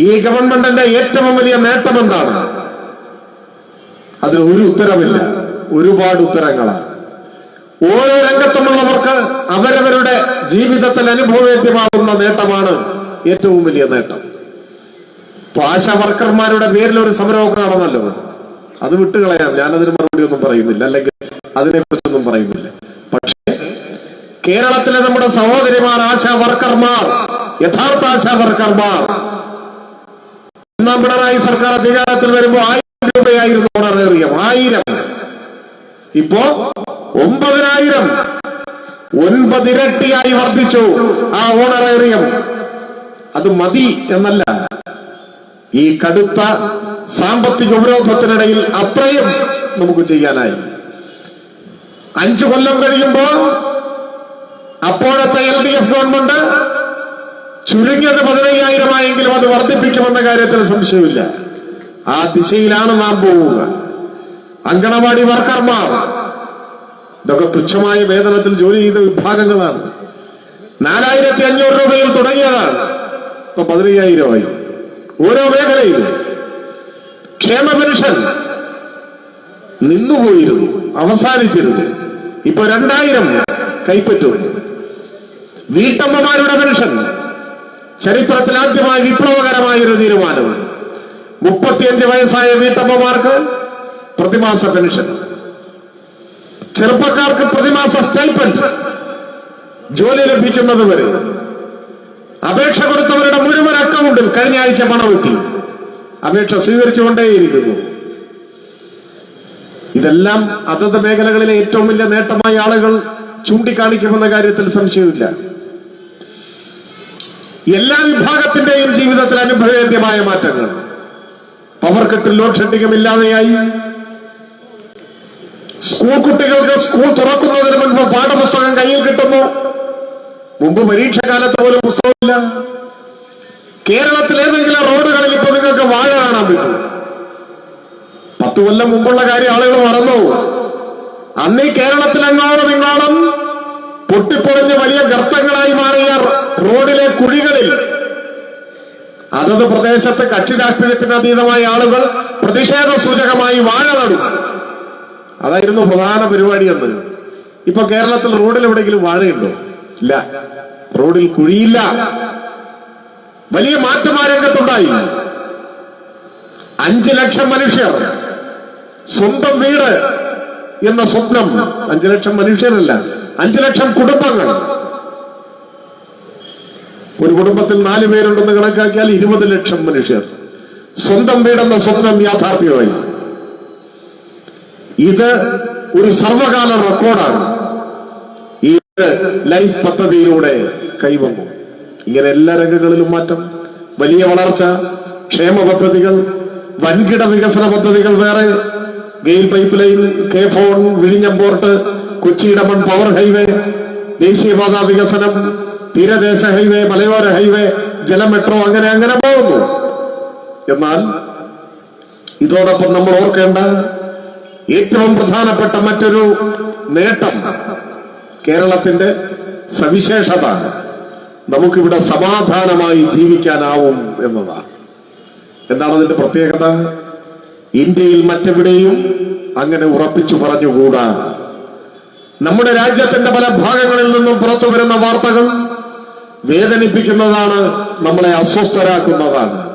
ഈ ഗവൺമെന്റിന്റെ ഏറ്റവും വലിയ നേട്ടം എന്താണ്? അതിന് ഒരു ഉത്തരവില്ല. ഒരുപാട് ഉത്തരങ്ങളാണ്. ഓരോ രംഗത്തുമുള്ളവർക്ക് അവരവരുടെ ജീവിതത്തിൽ അനുഭവവേദ്യമാകുന്ന നേട്ടമാണ് ഏറ്റവും വലിയ നേട്ടം. പാശ വർക്കർമാരുടെ പേരിൽ ഒരു സമരമൊക്കെ നടന്നല്ലോ. അത് വിട്ടുകളയാം. ഞാനതിന് മറുപടി ഒന്നും പറയുന്നില്ല. അല്ലെങ്കിൽ അതിനെക്കുറിച്ചൊന്നും പറയുന്നില്ല. പക്ഷേ കേരളത്തിലെ നമ്മുടെ സഹോദരിമാർ ആശാ വർക്കർമാർ യഥാർത്ഥ ആശാ വർക്കർമാർ ഒന്നാം പിണറായി സർക്കാർ അധികാരത്തിൽ വരുമ്പോൾ ആയിരം രൂപയായിരുന്നു ഓണറേറിയം. ആയിരം. ഇപ്പോ ഒമ്പതിനായിരം. ഒൻപതിരട്ടിയായി വർദ്ധിച്ചു ആ ഓണറേറിയം. അത് മതി എന്നല്ല. ഈ കടുത്ത സാമ്പത്തിക ഉപരോധത്തിനിടയിൽ അത്രയും നമുക്ക് ചെയ്യാനായി. അഞ്ചു കൊല്ലം കഴിയുമ്പോ അപ്പോഴത്തെ എൽ ഡി എഫ് ഗവൺമെന്റ് ചുരുങ്ങിയത് പതിനയ്യായിരമായെങ്കിലും അത് വർദ്ധിപ്പിക്കുമെന്ന കാര്യത്തിൽ സംശയമില്ല. ആ ദിശയിലാണ് നാം പോവുക. അങ്കണവാടി വർക്കർമാർ ഇതൊക്കെ തുച്ഛമായ വേതനത്തിൽ ജോലി ചെയ്ത വിഭാഗങ്ങളാണ്. നാലായിരത്തി അഞ്ഞൂറ് രൂപയിൽ തുടങ്ങിയതാണ്. ഇപ്പൊ പതിനയ്യായിരമായി ഓരോ മേഖലയിലും ക്ഷേമ പെൻഷൻ നിന്നുപോയിരുന്നു അവസാനിച്ചിരുന്നു. ഇപ്പൊ രണ്ടായിരം കൈപ്പറ്റുന്നു വീട്ടമ്മമാരുടെ പെൻഷൻ ചരിത്രത്തിൽ ആദ്യമായി വിപ്ലവകരമായ ഒരു തീരുമാനമാണ്. മുപ്പത്തിയഞ്ച് വയസ്സായ വീട്ടമ്മമാർക്ക് പ്രതിമാസ പെൻഷൻ. ചെറുപ്പക്കാർക്ക് പ്രതിമാസ സ്റ്റൈപ്പൻഡ് ജോലി ലഭിക്കുന്നത് വരെ. അപേക്ഷ കൊടുത്തവരുടെ മുഴുവൻ അക്കൗണ്ടിൽ കഴിഞ്ഞ ആഴ്ച പണമെത്തി അപേക്ഷ സ്വീകരിച്ചുകൊണ്ടേയിരിക്കുന്നു. ഇതെല്ലാം അതത് മേഖലകളിലെ ഏറ്റവും വലിയ നേട്ടമായ ആളുകൾ ചൂണ്ടിക്കാണിക്കുമെന്ന കാര്യത്തിൽ സംശയമില്ല എല്ലാ വിഭാഗത്തിന്റെയും ജീവിതത്തിൽ അനുഭവേദ്യമായ മാറ്റങ്ങൾ. പവർ കട്ടിൽ ലോഡ് ഷെഡിങ്ങും ഇല്ലാതെയായി. സ്കൂൾ കുട്ടികൾക്ക് സ്കൂൾ തുറക്കുന്നതിന് മുൻപ് പാഠപുസ്തകം കയ്യിൽ കിട്ടുന്നു മുമ്പ് പരീക്ഷ കാലത്ത് പോലും പുസ്തകമില്ല. കേരളത്തിൽ ഏതെങ്കിലും റോഡുകളിൽ ഇപ്പൊ നിങ്ങൾക്ക് വാഴ കാണാൻ പറ്റും. പത്ത് കൊല്ലം മുമ്പുള്ള കാര്യം ആളുകൾ മറന്നു. അന്ന് കേരളത്തിൽ അങ്ങോളം ഇങ്ങോളം പൊട്ടിപ്പൊളിഞ്ഞ് വലിയ ഗർത്തങ്ങളായി മാറിയ റോഡിലെ കുഴികളിൽ അതത് പ്രദേശത്ത് കക്ഷി രാഷ്ട്രീയത്തിന് അതീതമായ ആളുകൾ പ്രതിഷേധ സൂചകമായി വാഴ നടും. അതായിരുന്നു പ്രധാന പരിപാടി എന്ന് ഇപ്പൊ കേരളത്തിൽ റോഡിൽ എവിടെയെങ്കിലും വാഴയുണ്ടോ? ഇല്ല. റോഡിൽ കുഴിയില്ല. വലിയ മാറ്റം ആ രംഗത്തുണ്ടായി. അഞ്ചു ലക്ഷം മനുഷ്യർ സ്വന്തം വീട് എന്ന സ്വപ്നം. അഞ്ചു ലക്ഷം മനുഷ്യരല്ല അഞ്ചു ലക്ഷം കുടുംബങ്ങൾ ഒരു കുടുംബത്തിൽ നാല് പേരുണ്ടെന്ന് കണക്കാക്കിയാൽ ഇരുപത് ലക്ഷം മനുഷ്യർ. സ്വന്തം വീടെന്ന സ്വപ്നം യാഥാർത്ഥ്യമായി. ഇത് ഒരു സർവകാല റെക്കോർഡാണ്. ഈ ലൈഫ് പദ്ധതിയിലൂടെ കൈവന്നു. ഇങ്ങനെ എല്ലാ രംഗങ്ങളിലും മാറ്റം വലിയ വളർച്ച ക്ഷേമ പദ്ധതികൾ വൻകിട വികസന പദ്ധതികൾ വേറെ GAIL pipe line K phone വിഴിഞ്ഞം port Kochi Edamon power highway ദേശീയപാത വികസനം തീരദേശ ഹൈവേ മലയോര ഹൈവേ ജല മെട്രോ അങ്ങനെ അങ്ങനെ പോകുന്നു. എന്നാൽ ഇതോടൊപ്പം നമ്മൾ ഓർക്കേണ്ട ഏറ്റവും പ്രധാനപ്പെട്ട മറ്റൊരു നേട്ടം കേരളത്തിന്റെ സവിശേഷത. നമുക്കിവിടെ സമാധാനമായി ജീവിക്കാനാവും എന്നതാണ്. എന്താണ് അതിന്റെ പ്രത്യേകത? ഇന്ത്യയിൽ മറ്റെവിടെയും അങ്ങനെ ഉറപ്പിച്ചു പറഞ്ഞുകൂടാ. നമ്മുടെ രാജ്യത്തിന്റെ പല ഭാഗങ്ങളിൽ നിന്നും പുറത്തു വരുന്ന വാർത്തകൾ വേദനിപ്പിക്കുന്നതാണ് നമ്മളെ അസ്വസ്ഥരാക്കുന്നതാണ്.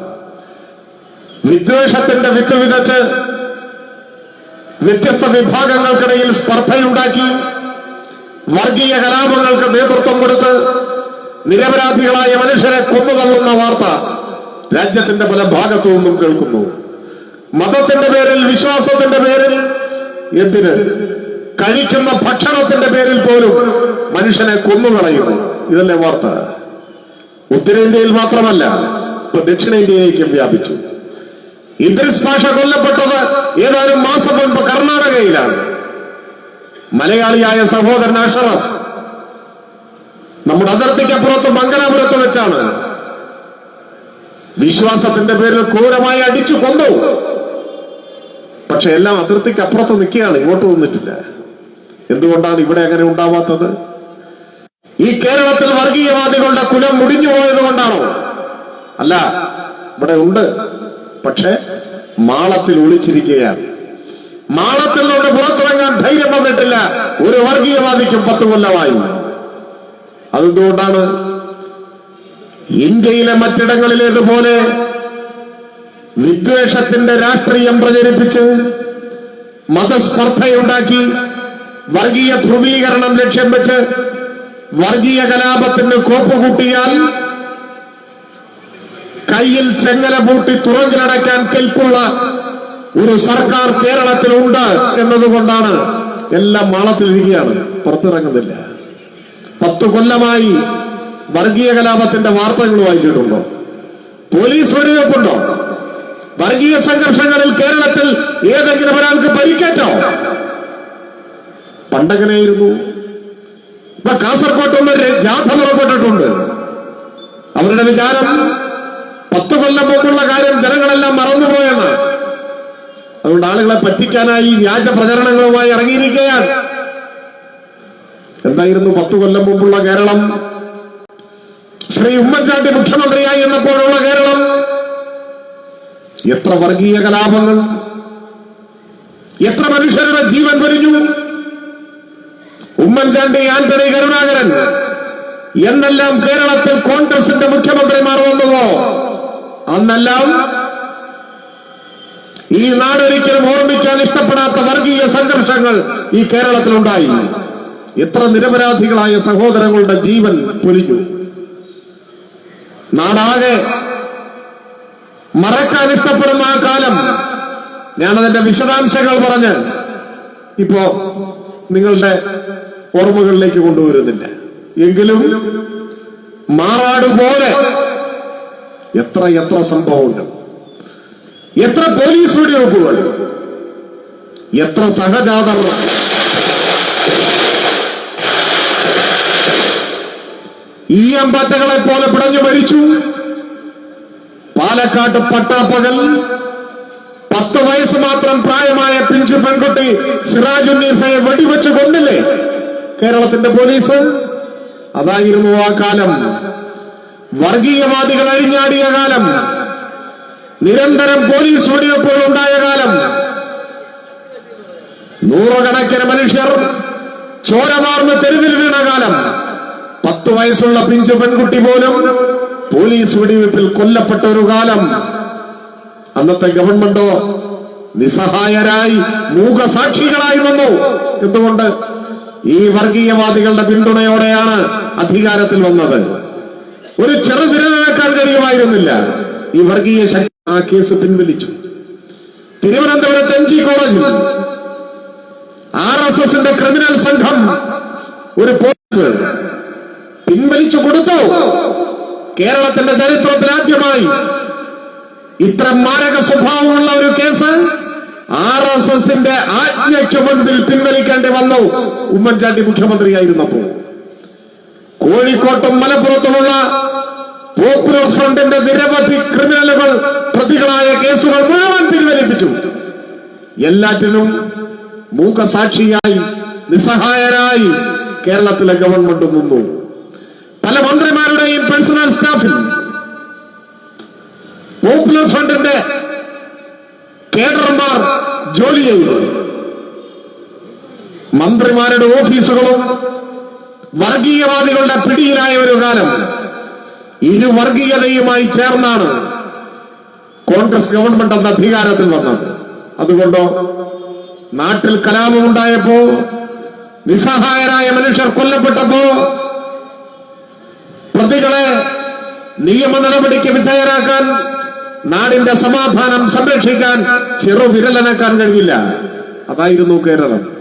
വിദ്വേഷത്തിന്റെ വിത്ത് വിതച്ച് വ്യത്യസ്ത വിഭാഗങ്ങൾക്കിടയിൽ സ്പർദ്ധയുണ്ടാക്കി വർഗീയ കലാപങ്ങൾക്ക് നേതൃത്വം കൊടുത്ത് നിരപരാധികളായ മനുഷ്യരെ കൊന്നുതള്ളുന്ന വാർത്ത രാജ്യത്തിന്റെ പല ഭാഗത്തു നിന്നും കേൾക്കുന്നു. മതത്തിന്റെ പേരിൽ വിശ്വാസത്തിന്റെ പേരിൽ എന്തിന്? കഴിക്കുന്ന ഭക്ഷണത്തിന്റെ പേരിൽ പോലും മനുഷ്യനെ കൊന്നുകളയുന്നു ഇതല്ലേ വാർത്ത. ഉത്തരേന്ത്യയിൽ മാത്രമല്ല ഇപ്പൊ ദക്ഷിണേന്ത്യയിലേക്കും വ്യാപിച്ചു. ഇദ്രിസ് ഭാഷ കൊല്ലപ്പെട്ടത് ഏതാനും മാസം മുൻപ് കർണാടകയിലാണ്. മലയാളിയായ സഹോദരൻ അഷറഫ് നമ്മുടെ അതിർത്തിക്കപ്പുറത്ത് മംഗലാപുരത്ത് വെച്ചാണ്. വിശ്വാസത്തിന്റെ പേരിൽ ക്രൂരമായി അടിച്ചു കൊന്നു. പക്ഷെ എല്ലാം അതിർത്തിക്ക് അപ്പുറത്ത് നിൽക്കുകയാണ് ഇങ്ങോട്ട് വന്നിട്ടില്ല. എന്തുകൊണ്ടാണ് ഇവിടെ അങ്ങനെ ഉണ്ടാവാത്തത്? ഈ കേരളത്തിൽ വർഗീയവാദികളുടെ കുലം മുടിഞ്ഞു പോയത് കൊണ്ടാണോ? അല്ല ഇവിടെ ഉണ്ട്. പക്ഷെ മാളത്തിൽ ഒളിച്ചിരിക്കുകയാണ്. മാളത്തിൽ നിന്ന് പുറത്തിറങ്ങാൻ ധൈര്യം വന്നിട്ടില്ല. ഒരു വർഗീയവാദിക്കും പത്ത് കൊല്ലമായി. അതെന്തുകൊണ്ടാണ്? ഇന്ത്യയിലെ മറ്റിടങ്ങളിലേതുപോലെ വിദ്വേഷത്തിന്റെ രാഷ്ട്രീയം പ്രചരിപ്പിച്ച് മതസ്പർദ്ധയുണ്ടാക്കി വർഗീയ ധ്രുവീകരണം ലക്ഷ്യം വെച്ച് വർഗീയ കലാപത്തിന് കോപ്പ് കൂട്ടിയാൽ കയ്യിൽ ചെങ്ങല പൂട്ടി തുറങ്കിലടയ്ക്കാൻ കെൽപ്പുള്ള ഒരു സർക്കാർ കേരളത്തിലുണ്ട് എന്നതുകൊണ്ടാണ് എല്ലാം മാളത്തിലിരിക്കുകയാണ്. പുറത്തിറങ്ങുന്നില്ല. പത്ത് കൊല്ലമായി വർഗീയ കലാപത്തിന്റെ വാർത്തകൾ വായിച്ചിട്ടുണ്ടോ? പോലീസ് വെടിവെപ്പുണ്ടോ? വർഗീയ സംഘർഷങ്ങളിൽ കേരളത്തിൽ ഏതെങ്കിലും ഒരാൾക്ക് പരിക്കേറ്റോ? പണ്ടങ്ങനെയായിരുന്നു. ഇപ്പൊ കാസർകോട്ട് ഒന്ന് ര- ജാഥ പുറപ്പെട്ടിട്ടുണ്ട്. അവരുടെ വിചാരം പത്ത് കൊല്ലം മുമ്പുള്ള കാര്യം ജനങ്ങളെല്ലാം മറന്നുപോയെന്ന് അതുകൊണ്ട് ആളുകളെ പറ്റിക്കാനായി വ്യാജ പ്രചരണങ്ങളുമായി ഇറങ്ങിയിരിക്കുകയാണ്. എന്തായിരുന്നു പത്ത് കൊല്ലം മുമ്പുള്ള കേരളം? ശ്രീ ഉമ്മൻചാണ്ടി മുഖ്യമന്ത്രിയായി എന്നപ്പോഴുള്ള കേരളം? എത്ര വർഗീയ കലാപങ്ങൾ? എത്ര മനുഷ്യരുടെ ജീവൻ പൊരിഞ്ഞു? ഉമ്മൻചാണ്ടി ആന്റണി കരുണാകരൻ എന്നെല്ലാം കേരളത്തിൽ കോൺഗ്രസിന്റെ മുഖ്യമന്ത്രിമാർ വന്നുവോ? അന്നെല്ലാം ഈ നാടൊരിക്കലും ഓർമ്മിക്കാൻ ഇഷ്ടപ്പെടാത്ത വർഗീയ സംഘർഷങ്ങൾ ഈ കേരളത്തിലുണ്ടായി. എത്ര നിരപരാധികളായ സഹോദരങ്ങളുടെ ജീവൻ പൊലിഞ്ഞു. നാടാകെ മറക്കാൻ ഇഷ്ടപ്പെടുന്ന ആ കാലം ഞാനതിന്റെ വിശദാംശങ്ങൾ പറഞ്ഞ് ഇപ്പോ നിങ്ങളുടെ ഓർമ്മകളിലേക്ക് കൊണ്ടുവരുന്നില്ല. എങ്കിലും മാറാട് പോലെ എത്ര എത്ര സംഭവങ്ങൾ എത്ര പോലീസ് വെടിവെപ്പുകൾ എത്ര സഹജാതർ ഈ അമ്പാറ്റകളെ പോലെ പിടഞ്ഞു മരിച്ചു. പാലക്കാട്ട് പട്ടാപ്പകൽ പത്ത് വയസ്സ് മാത്രം പ്രായമായ പിഞ്ചു പെൺകുട്ടി സിറാജുന്നീസയെ കേരളത്തിന്റെ പോലീസ്. അതായിരുന്നു ആ കാലം. വർഗീയവാദികൾ അഴിഞ്ഞാടിയ കാലം. നിരന്തരം പോലീസ് വെടിവെപ്പുകൾ ഉണ്ടായ കാലം. നൂറുകണക്കിന് മനുഷ്യർ ചോരമാർന്ന് തെരുവിൽ വീണ കാലം. പത്ത് വയസ്സുള്ള പിഞ്ചു പെൺകുട്ടി പോലും പോലീസ് വെടിവെപ്പിൽ കൊല്ലപ്പെട്ട ഒരു കാലം. അന്നത്തെ ഗവൺമെന്റോ നിസ്സഹായരായി മൂകസാക്ഷികളായി വന്നു. എന്തുകൊണ്ട്? ഈ വർഗീയവാദികളുടെ പിന്തുണയോടെയാണ് അധികാരത്തിൽ വന്നത്. ഒരു ചെറുവിരലനക്കാൻ കഴിയുമായിരുന്നില്ല ഈ വർഗീയ ശക്തി ആ കേസ് പിൻവലിച്ചു. തിരുവനന്തപുരത്ത് എം ജി കോളേജിൽ ആർ എസ് എസിന്റെ ക്രിമിനൽ സംഘം ഒരു പോലീസ് പിൻവലിച്ചു കൊടുത്തു. കേരളത്തിന്റെ ചരിത്രത്തിൽ ആദ്യമായി ഇത്ര മാരക സ്വഭാവമുള്ള ഒരു കേസ് ആർ എസ് എസിന്റെ ആജ്ഞയ്ക്ക് മുൻപിൽ പിൻവലിക്കേണ്ടി വന്നു. ഉമ്മൻചാണ്ടി മുഖ്യമന്ത്രിയായിരുന്നപ്പോൾ. കോഴിക്കോട്ടും മലപ്പുറത്തുമുള്ള പോപ്പുലർ ഫ്രണ്ടിന്റെ നിരവധി ക്രിമിനലുകൾ പ്രതികളായ കേസുകൾ മുഴുവൻ പിൻവലിപ്പിച്ചു. എല്ലാറ്റിനും മൂകസാക്ഷിയായി നിസ്സഹായരായി കേരളത്തിലെ ഗവൺമെന്റ് നിന്നു. പല മന്ത്രിമാരുടെയും പേഴ്സണൽ സ്റ്റാഫിൽ പോപ്പുലർ ഫ്രണ്ടിന്റെ കേഡർമാർ ജോലി ചെയ്തു മന്ത്രിമാരുടെ ഓഫീസുകളും വർഗീയവാദികളുടെ പിടിയിലായ ഒരു കാലം ഇരു വർഗീയതയുമായി ചേർന്നാണ് കോൺഗ്രസ് ഗവൺമെന്റ് അന്ന് അധികാരത്തിൽ വന്നത്. അതുകൊണ്ടോ നാട്ടിൽ കലാപമുണ്ടായപ്പോ നിസ്സഹായരായ മനുഷ്യർ കൊല്ലപ്പെട്ടപ്പോ പ്രതികളെ നിയമ നടപടിക്ക് വിധേയരാക്കാൻ നാടിന്റെ സമാധാനം സംരക്ഷിക്കാൻ ചെറുവിരലനക്കാൻ കഴിയില്ല. അതായിരുന്നു കേരളം.